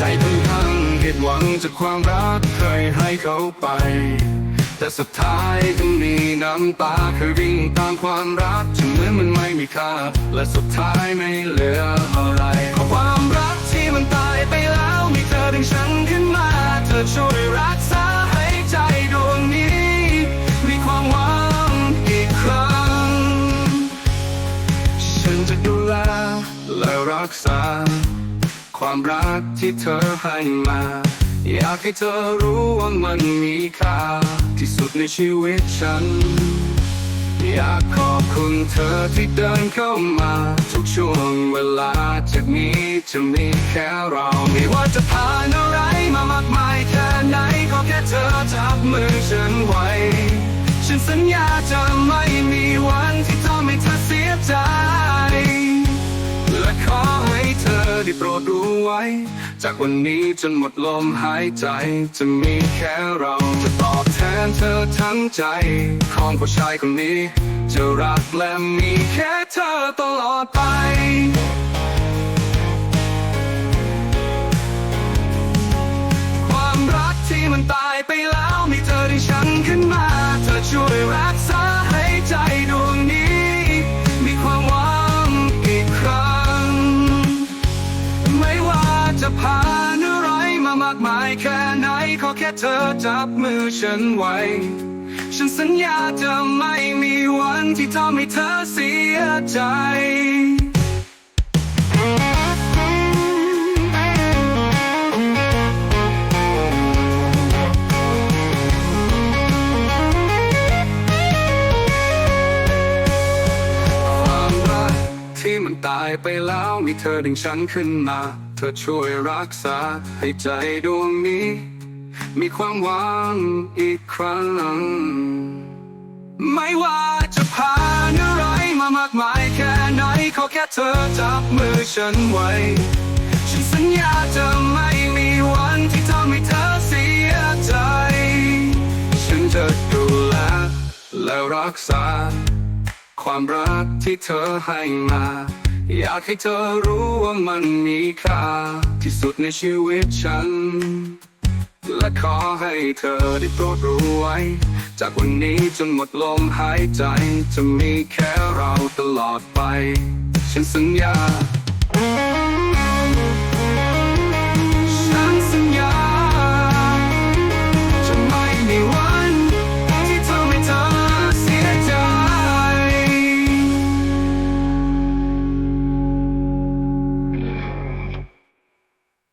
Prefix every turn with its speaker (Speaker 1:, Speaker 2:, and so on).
Speaker 1: ค่อนข้างผิดหวังจากความรักเคยให้เขาไป แต่สุดท้ายก็มีน้ำตาเคยวิ่งตามความรักจนเหมือนมันไม่มีค่า และสุดท้ายไม่เหลืออะไรเพราะความรักที่มันตายไปแล้วมีเธอดึงฉันขึ้นมา เธอช่วยรักษาให้ใจดวงนี้ มีความหวังอีกครั้ง ฉันจะดูแลและรักษา ความรักที่เธอให้มา อยากให้เธอรู้ว่ามันมีค่า ที่สุดในชีวิตฉัน อยากขอบคุณเธอที่เดินเข้ามา ทุกช่วงเวลาจากนี้จะมีแค่เราไม่ว่าจะผ่านอะไรมามากมายแค่ไหนก็แค่เธอจับมือฉันไว้ ฉันสัญญาจะไม่มีวันที่ทำให้เธอเสียใจและขอให้เธ อได้โปรดรู้ไว้ จากวันนี้จนหมดลมหายใจ จะมีแค่เราจะตอบแทนเธอทั้งใจ ของผู้ชายคนนี้ จะรักและมีแค่เธอตลอดไปความรักที่มันตายไปแล้วมีเธอที่ฉันขึ้นมา อแค่เธอจับมือฉันไว้ ฉันสัญญาจะไม่มีวันที่ทำให้เธอเสียใจความรักที่มันตายไปแล้วมีเธอดึงฉันขึ้นมา เธอช่วยรักษาให้ใจดวงนี้ มีความหวังอีกครั้ง ไม่ว่าจะผ่านอะไรมามากมายแค่ไหนขอแค่เธอจับมือฉันไว้ ฉันสัญญาจะไม่มีวันที่ทำให้เธอเสียใจ ฉันจะดูแลและรักษา ความรักที่เธอให้มาอยากให้เธอรู้ว่ามันมีค่าที่สุดในชีวิตฉัน และขอให้เธอได้โปรดรู้ไว้ จากวันนี้จนหมดลมหายใจ จะมีแค่เราตลอดไป ฉันสัญญา